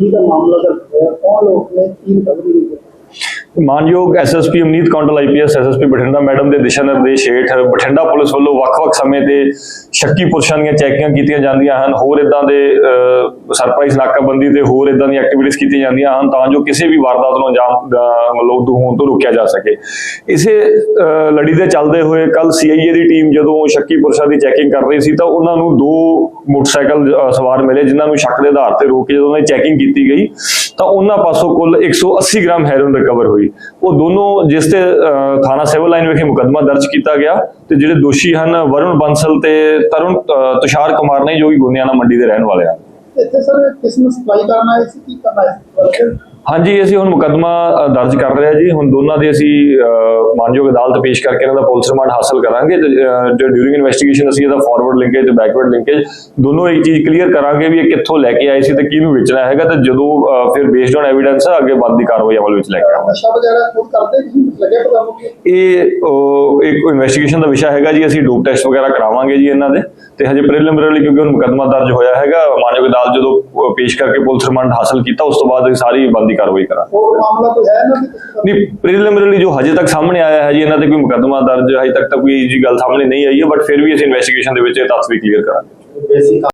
ਕੀ ਦਾ ਮਾਮਲਾ ਦਰਜ ਹੋਇਆ? ਕੌਣ ਲੋਕ ਨੇ? ਕੀ ਰਿਕਵਰੀ ਹੋਈ ਹੈ? ਮਾਨਯੋਗ SSP Amneet Kondal IPS SSP Bathinda madam ਦੇ ਦਿਸ਼ਾ ਨਿਰਦੇਸ਼ ਹੇਠ ਬਠਿੰਡਾ ਪੁਲਿਸ ਵੱਲੋਂ ਵੱਖ-ਵੱਖ ਸਮੇਂ ਤੇ ਸ਼ੱਕੀ ਪੁਰਸ਼ਾਂ ਦੀਆਂ ਚੈਕਿੰਗਾਂ ਕੀਤੀਆਂ ਜਾਂਦੀਆਂ ਹਨ। ਹੋਰ ਇਦਾਂ ਦੇ ਸਰਪ੍ਰਾਈਜ਼ ਨਾਕਾਬੰਦੀ ਤੇ ਹੋਰ ਇਦਾਂ ਦੀਆਂ ਐਕਟੀਵਿਟੀਜ਼ ਕੀਤੀਆਂ ਜਾਂਦੀਆਂ ਹਨ ਤਾਂ ਜੋ ਕਿਸੇ ਵੀ ਵਾਰਦਾਤ ਨੂੰ ਅੰਜਾਮ ਅਹ, ਮਤਲਬ ਤੋਂ ਹੋਣ ਤੋਂ ਰੋਕਿਆ ਜਾ ਸਕੇ। ਇਸੇ ਲੜੀ ਦੇ ਚੱਲਦੇ ਹੋਏ ਕੱਲ ਸੀਆਈਏ ਦੀ ਟੀਮ ਜਦੋਂ ਸ਼ੱਕੀ ਪੁਰਸ਼ਾਂ ਦੀ ਚੈਕਿੰਗ ਕਰ ਰਹੀ ਸੀ ਤਾਂ ਉਹਨਾਂ ਨੂੰ ਦੋ ਮੋਟਰਸਾਈਕਲ ਸਵਾਰ ਮਿਲੇ ਜਿਨ੍ਹਾਂ ਨੂੰ ਸ਼ੱਕ ਦੇ ਆਧਾਰ ਤੇ ਰੋਕ ਕੇ ਜਦੋਂ ਉਹਨਾਂ ਦੀ ਚੈਕਿੰਗ ਕੀਤੀ ਗਈ ਤਾਂ ਉਹਨਾਂ ਪਾਸੋਂ ਕੁੱਲ 180 ਗ੍ਰਾਮ ਹੈਰੋਇਨ ਰਿਕਵਰ ਹੋਈ। ਉਹ ਦੋਨੋਂ ਜਿਸ ਤੇ ਥਾਣਾ ਸਿਵਲ ਲਾਈਨ ਵਿਖੇ ਮੁਕੱਦਮਾ ਦਰਜ ਕੀਤਾ ਗਿਆ ਤੇ ਜਿਹੜੇ ਦੋਸ਼ੀ ਹਨ ਵਰੁਣ ਬੰਸਲ ਤੇ ਤਰੁਣ ਤੁਸ਼ਾਰ ਕੁਮਾਰ ਨੇ ਜੋ ਕਿ ਗੋਨਿਆਣਾ ਮੰਡੀ ਦੇ ਰਹਿਣ ਵਾਲੇ ਹਨ। ਸਰ ਕਿਸ ਨੂੰ ਸਪਲਾਈ ਕਰਨਾ ਹੈ ਸੀ ਕੀ ਕਰਨਾ ਹੈ ਹਾਂਜੀ ਅਸੀਂ ਹੁਣ ਮੁਕੱਦਮਾ ਦਰਜ ਕਰ ਰਹੇ ਹਾਂ ਜੀ। ਹੁਣ ਦੋਨਾਂ ਦੇ ਅਸੀਂ ਮਾਨਯੋਗ ਅਦਾਲਤ ਪੇਸ਼ ਕਰਕੇ ਇਹਨਾਂ ਦਾ ਪੁਲਿਸ ਰਿਮਾਂਡ ਹਾਸਲ ਕਰਾਂਗੇ ਤੇ ਡਿਊਰਿੰਗ ਇਨਵੈਸਟੀਗੇਸ਼ਨ ਅਸੀਂ ਇਹਦਾ ਫਾਰਵਰਡ ਲਿੰਕੇਜ ਤੇ ਬੈਕਵਰਡ ਲਿੰਕੇਜ ਦੋਨੋਂ ਇੱਕ ਚੀਜ਼ ਕਲੀਅਰ ਕਰਾਂਗੇ ਵੀ ਇਹ ਕਿੱਥੋਂ ਲੈ ਕੇ ਆਏ ਸੀ ਤੇ ਕਿਹਨੂੰ ਵੇਚਣਾ ਹੈਗਾ ਤੇ ਜਦੋਂ ਫਿਰ ਬੇਸਡ ਔਨ ਐਵੀਡੈਂਸ ਅੱਗੇ ਬੰਦੀ ਕਾਰਵਾਈ ਅਮਲ ਵਿੱਚ ਲੈ ਕੇ ਆਵਾਂਗੇ। ਨਸ਼ਾ ਵਗੈਰਾ ਖੁਦ ਕਰਦੇ ਨੂੰ ਕਿ ਇਹ ਇੱਕ ਇਨਵੈਸਟੀਗੇਸ਼ਨ ਦਾ ਵਿਸ਼ਾ ਹੈਗਾ ਜੀ ਅਸੀਂ ਡੋਪ ਟੈਸਟ ਵਗੈਰਾ ਕਰਾਵਾਂਗੇ ਜੀ ਇਹਨਾਂ ਦੇ। ਤੇ ਹਜੇ ਪ੍ਰੀਲਿਮਿਨਰੀ ਕਿਉਂਕਿ ਹੁਣ ਮੁਕੱਦਮਾ ਦਰਜ ਹੋਇਆ ਹੈਗਾ ਮਾਨਯੋਗ ਅਦਾਲਤ ਜਦੋਂ ਪੇਸ਼ ਕਰਕੇ ਪੁਲਿਸ ਰਿਮਾਂਡ ਹਾਸਲ ਕੀਤਾ ਉਸ ਤੋਂ ਬਾਅਦ ਸਾਰੀ ਬੰਦੀ ਕਾਰਵਾਈ ਕਰਾਂਗੇ। ਹੋਰ ਮਾਮਲਾ ਕੋਈ ਹੈ ਨਾ? ਨਹੀਂ ਪ੍ਰੀਲਿਮਿਨਰੀ ਜੋ ਹਜੇ ਤੱਕ ਸਾਹਮਣੇ ਆਇਆ ਹੈ ਜੀ ਇਹਨਾਂ ਤੇ ਕੋਈ ਮੁਕੱਦਮਾ ਦਰਜ ਹਜੇ ਤੱਕ ਤਾਂ ਕੋਈ ਜੀ ਗੱਲ ਸਾਹਮਣੇ ਨਹੀਂ ਆਈ ਹੈ ਬਟ ਫਿਰ ਵੀ ਅਸੀਂ ਇਨਵੈਸਟੀਗੇਸ਼ਨ ਦੇ ਵਿੱਚ ਇਹ ਤੱਥ ਵੀ ਕਲੀਅਰ ਕਰਾਂਗੇ। ਬੇਸਿਕ